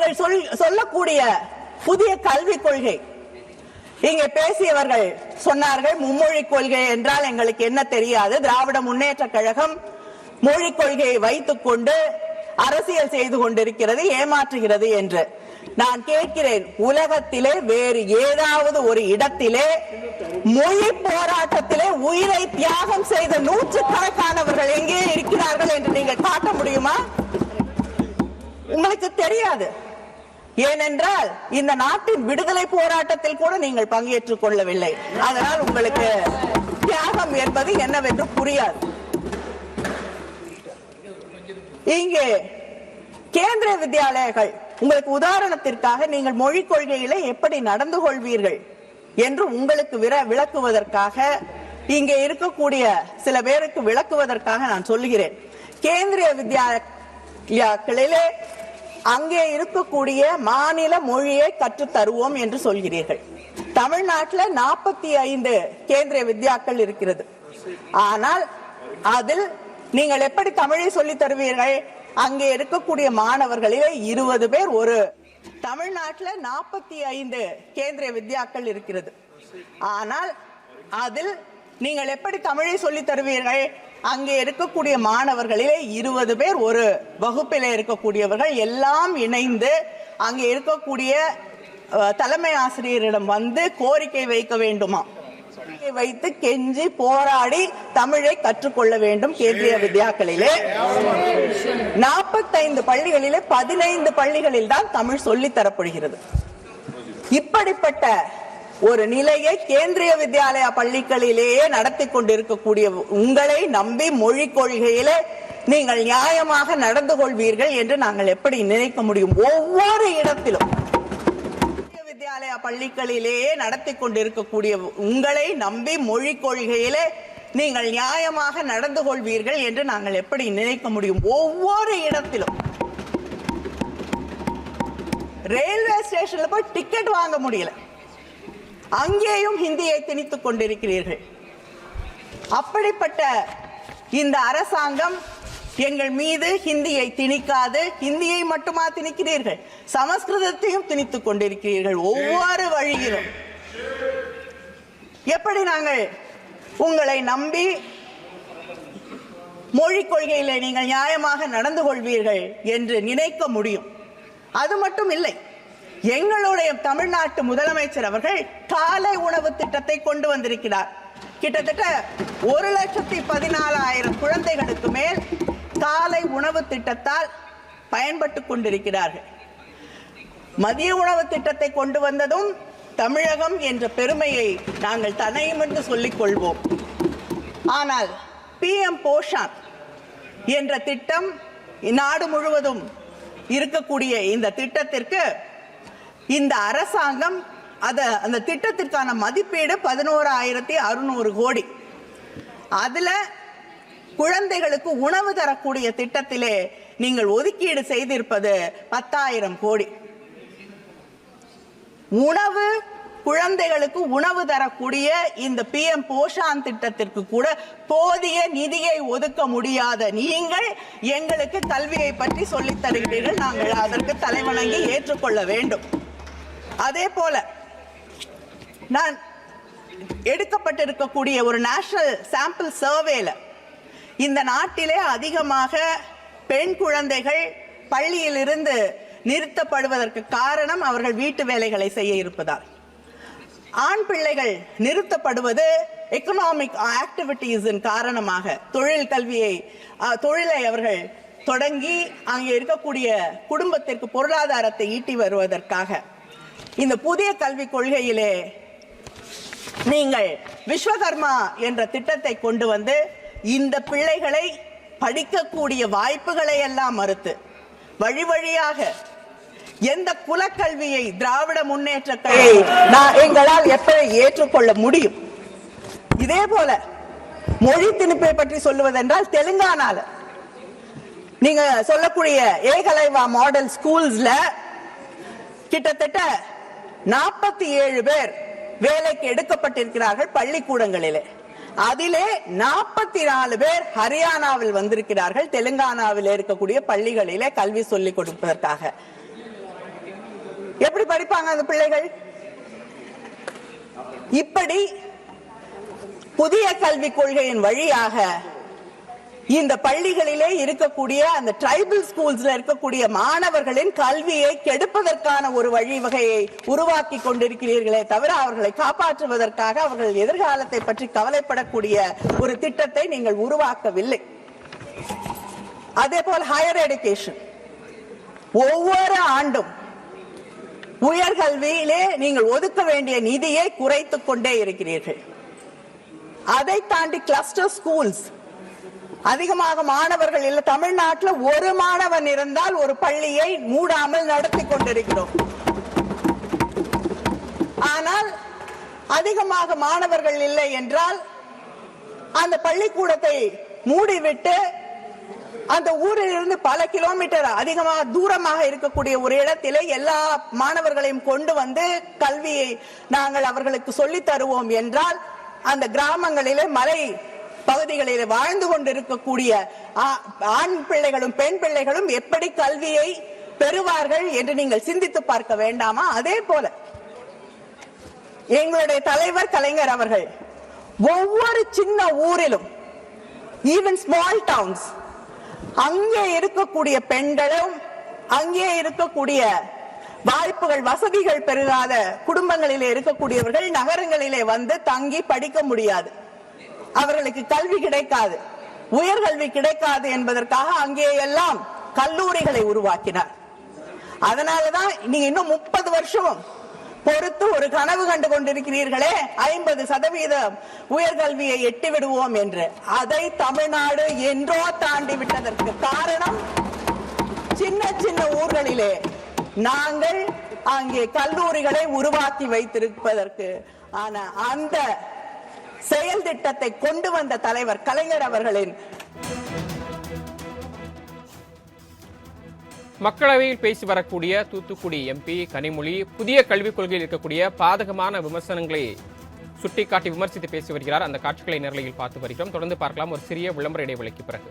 நீங்கள் சொல் சொல்லக்கூடிய புதிய கல்விக் கொள்கை. இங்கே பேசியவர்கள் சொன்னார்கள் மும்மொழி கொள்கை என்றால் எங்களுக்கு என்ன தெரியாது. திராவிட முன்னேற்ற கழகம் மொழிக் கொள்கையை வைத்துக் கொண்டு அரசியல் செய்து கொண்டிருக்கிறது ஏமாற்றுகிறது என்று. நான் கேட்கிறேன் உலகத்திலே வேறு ஏதாவது ஒரு இடத்திலே மொழி போராட்டத்திலே உயிரை தியாகம் செய்த நூற்று கணக்கானவர்கள் எங்கே இருக்கிறார்கள் என்று நீங்கள் காட்ட முடியுமா? உங்களுக்கு தெரியாது. ஏனென்றால் இந்த நாட்டின் விடுதலை போராட்டத்தில் கூட நீங்கள் பங்கேற்றுக் கொள்ளவில்லை. அதனால் உங்களுக்கு தியாகம் என்பது என்னவென்று புரியாது. இங்கே கேந்திர வித்யாலயங்கள் உங்களுக்கு உதாரணத்திற்காக நீங்கள் மொழிக் கொள்கையில எப்படி நடந்து கொள்வீர்கள் என்று உங்களுக்கு விர- விளக்குவதற்காக இங்கே இருக்கக்கூடிய சில பேருக்கு விளக்குவதற்காக நான் சொல்லுகிறேன் கேந்திரிய வித்யாலயங்களிலே அங்கே இருக்கக்கூடிய மாநில மொழியை கற்றுத் தருவோம் என்று சொல்கிறீர்கள். தமிழ்நாட்டில் நாற்பத்தி ஐந்து கேந்திரிய வித்யாக்கள் இருக்கிறது. ஆனால் அதில் நீங்கள் எப்படி தமிழை சொல்லித் தருவீர்கள்? அங்கே இருக்கக்கூடிய மாணவர்களிலே இருபது பேர் ஒரு. தமிழ்நாட்டில் நாற்பத்தி ஐந்து கேந்திரிய வித்யாக்கள் இருக்கிறது. ஆனால் அதில் நீங்கள் எப்படி தமிழை சொல்லித் தருவீர்கள்? அங்கே இருக்கக்கூடிய மாணவர்களிலே இருபது பேர் ஒரு வகுப்பிலே இருக்கக்கூடியவர்கள் எல்லாம் இணைந்து அங்கே இருக்கக்கூடிய தலைமை ஆசிரியரிடம் வந்து கோரிக்கை வைக்க வேண்டுமா? கோரிக்கை வைத்து கெஞ்சி போராடி தமிழை கற்றுக்கொள்ள வேண்டும் கேந்திரிய வித்யாக்களிலே. நாற்பத்தைந்து பள்ளிகளிலே பதினைந்து பள்ளிகளில் தான் தமிழ் சொல்லி தரப்படுகிறது. இப்படிப்பட்ட ஒரு நிலையை கேந்திரிய வித்யாலயா பள்ளிகளிலேயே நடத்தி கொண்டிருக்கக்கூடிய உங்களை நம்பி மொழி கொள்கையிலே நீங்கள் நியாயமாக நடந்து கொள்வீர்கள் என்று நாங்கள் எப்படி நினைக்க முடியும்? ஒவ்வொரு இடத்திலும் வித்யாலயா பள்ளிகளிலேயே நடத்தி கொண்டிருக்கக்கூடிய உங்களை நம்பி மொழி கொள்கையிலே நீங்கள் நியாயமாக நடந்து கொள்வீர்கள் என்று நாங்கள் எப்படி நினைக்க முடியும்? ஒவ்வொரு இடத்திலும் ரயில்வே ஸ்டேஷன்ல போய் டிக்கெட் வாங்க முடியல. அங்கேயும் ஹிந்தியை திணித்துக் கொண்டிருக்கிறீர்கள். அப்படிப்பட்ட இந்த அரசாங்கம் எங்கள் மீது ஹிந்தியை திணிக்காது ஹிந்தியை மட்டுமா திணிக்கிறீர்கள்? சமஸ்கிருதத்தையும் திணித்துக் கொண்டிருக்கிறீர்கள் ஒவ்வொரு வழியிலும். எப்படி நாங்கள் உங்களை நம்பி மொழிக் கொள்கையில் நீங்கள் நியாயமாக நடந்து கொள்வீர்கள் என்று நினைக்க முடியும்? அது மட்டும் இல்லை. எங்களுடைய தமிழ்நாட்டு முதலமைச்சர் அவர்கள் காலை உணவு திட்டத்தை கொண்டு வந்திருக்கிறார். கிட்டத்தட்ட ஒரு லட்சத்தி பதினாலாயிரம் குழந்தைகளுக்கு மேல் காலை உணவு திட்டத்தால் பயன்பட்டு கொண்டிருக்கிறார்கள். மதிய உணவு திட்டத்தை கொண்டு வந்ததும் தமிழகம் என்ற பெருமையை நாங்கள் தனையும் என்று சொல்லிக் கொள்வோம். ஆனால் பிஎம் போஷான் என்ற திட்டம் நாடு முழுவதும் இருக்கக்கூடிய இந்த திட்டத்திற்கு இந்த அரசாங்கம் அதை அந்த திட்டத்திற்கான மதிப்பீடு பதினோராயிரத்தி அறுநூறு கோடி. அதில் குழந்தைகளுக்கு உணவு தரக்கூடிய திட்டத்திலே நீங்கள் ஒதுக்கீடு செய்திருப்பது பத்தாயிரம் கோடி. உணவு குழந்தைகளுக்கு உணவு தரக்கூடிய இந்த பிஎம் போஷான் திட்டத்திற்கு கூட போதிய நிதியை ஒதுக்க முடியாத நீங்கள் எங்களுக்கு கல்வியை பற்றி சொல்லித் தருகிறீர்கள். நாங்கள் அதற்கு தலைவணங்கி ஏற்றுக்கொள்ள வேண்டும். அதே போல நான் எடுக்கப்பட்டிருக்கக்கூடிய ஒரு நேஷனல் சாம்பிள் சர்வேல இந்த நாட்டிலே அதிகமாக பெண் குழந்தைகள் பள்ளியிலிருந்து நிறுத்தப்படுவதற்கு காரணம் அவர்கள் வீட்டு வேலைகளை செய்ய இருப்பதால். ஆண் பிள்ளைகள் நிறுத்தப்படுவது எக்கனாமிக் ஆக்டிவிட்டீஸின் காரணமாக தொழில் கல்வியை தொழிலை அவர்கள் தொடங்கி அங்கே இருக்கக்கூடிய குடும்பத்திற்கு பொருளாதாரத்தை ஈட்டி வருவதற்காக. இந்த புதிய கல்விக் கொள்கையிலே நீங்கள் விஸ்வகர்மா என்ற திட்டத்தை கொண்டு வந்து இந்த பிள்ளைகளை படிக்கக்கூடிய வாய்ப்புகளை எல்லாம் மறுத்து வழி வழியாக எந்த குலக்கல்வியை திராவிட முன்னேற்ற கல்வியை நான் எங்களால் எப்படி ஏற்றுக்கொள்ள முடியும்? இதே போல மொழி திணிப்பை பற்றி சொல்லுவதென்றால் தெலுங்கானால. நீங்க சொல்லக்கூடிய ஏகலைவா மாடல் ஸ்கூல்ஸ்ல கிட்டத்தட்ட நாற்பத்தி ஏழு பேர் வேலைக்கு எடுக்கப்பட்டிருக்கிறார்கள் பள்ளிக்கூடங்களிலே. அதிலே நாற்பத்தி நாலு பேர் ஹரியானாவில் வந்திருக்கிறார்கள். தெலுங்கானாவில் இருக்கக்கூடிய பள்ளிகளிலே கல்வி சொல்லிக் கொடுப்பதற்காக. எப்படி படிப்பாங்க அந்த பிள்ளைகள்? இப்படி புதிய கல்விக் கொள்கையின் வழியாக இந்த பள்ளிகளிலே இருக்கக்கூடிய அந்த ட்ரைபல் ஸ்கூல்ஸ்ல இருக்கக்கூடிய மாணவர்களின் கல்வியை கெடுப்பதற்கான ஒரு வழிவகையை உருவாக்கி கொண்டிருக்கிறீர்களே தவிர அவர்களை காப்பாற்றுவதற்காக அவர்கள் எதிர்காலத்தை பற்றி கவலைப்படக்கூடிய ஒரு திட்டத்தை நீங்கள் உருவாக்கவில்லை. அதே போல் ஹையர் எடுகேஷன் ஒவ்வொரு ஆண்டும் உயர்கல்வியிலே நீங்கள் ஒதுக்க வேண்டிய நிதியை குறைத்துக் கொண்டே இருக்கிறீர்கள். அதை தாண்டி கிளஸ்டர் ஸ்கூல்ஸ் அதிகமாக மாணவர்கள் இல்ல தமிழ்நாட்டில் ஒரு மாணவன் இருந்தால் ஒரு பள்ளியை மூடாமல் நடத்தி கொண்டிருக்கிறோம். ஆனால் அதிகமாக மாணவர்கள் இல்லை என்றால் அந்த பள்ளிக்கூடத்தை மூடிவிட்டு அந்த ஊரில் இருந்து பல கிலோமீட்டர் அதிகமாக தூரமாக இருக்கக்கூடிய ஒரு இடத்திலே எல்லா மாணவர்களையும் கொண்டு வந்து கல்வியை நாங்கள் அவர்களுக்கு சொல்லி தருவோம் என்றால் அந்த கிராமங்களிலே மலை பகுதிகளில் வாழ்ந்து கொண்டிருக்கக்கூடிய ஆண் பிள்ளைகளும் பெண் பிள்ளைகளும் எப்படி கல்வியை பெறுவார்கள் என்று நீங்கள் சிந்தித்து பார்க்க வேண்டாமா? அதே போல எங்களுடைய தலைவர் கலைஞர் அவர்கள் ஒவ்வொரு சின்ன ஊரிலும் ஈவன் ஸ்மால் டவுன்ஸ் அங்கே இருக்கக்கூடிய பெண்களும் அங்கே இருக்கக்கூடிய வாய்ப்புகள் வசதிகள் பெருகாத குடும்பங்களிலே இருக்கக்கூடியவர்கள் நகரங்களிலே வந்து தங்கி படிக்க முடியாது. அவர்களுக்கு கல்வி கிடைக்காது. உயர்கல்வி கிடைக்காது என்பதற்காக அங்கே எல்லாம் கல்லூரிகளை உருவாக்கினார். அதனாலதான் நீங்க இன்னும் முப்பது வருஷம் பொறுத்து ஒரு கனவு கண்டு கொண்டிருக்கிறீர்களே ஐம்பது சதவீதம் உயர்கல்வியை எட்டி விடுவோம் என்று. அதை தமிழ்நாடு என்றோ தாண்டி விட்டதற்கு காரணம் சின்ன சின்ன ஊர்களிலே நாங்கள் அங்கே கல்லூரிகளை உருவாக்கி வைத்திருப்பதற்கு. ஆனா அந்த செயல் திட்டத்தை கொண்டு வந்த தலைவர் கலைஞர் அவர்களின் மக்களவையில் பேசி வரக்கூடிய தூத்துக்குடி எம்பி கனிமொழி புதிய கல்விக் கொள்கையில் இருக்கக்கூடிய பாதகமான விமர்சனங்களை சுட்டிக்காட்டி விமர்சித்து பேசி வருகிறார். அந்த காட்சிகளை நேரலையில் பார்த்து வருகிறோம். தொடர்ந்து பார்க்கலாம். ஒரு சிறிய விளம்பர இடைவெளிக்கு பிறகு.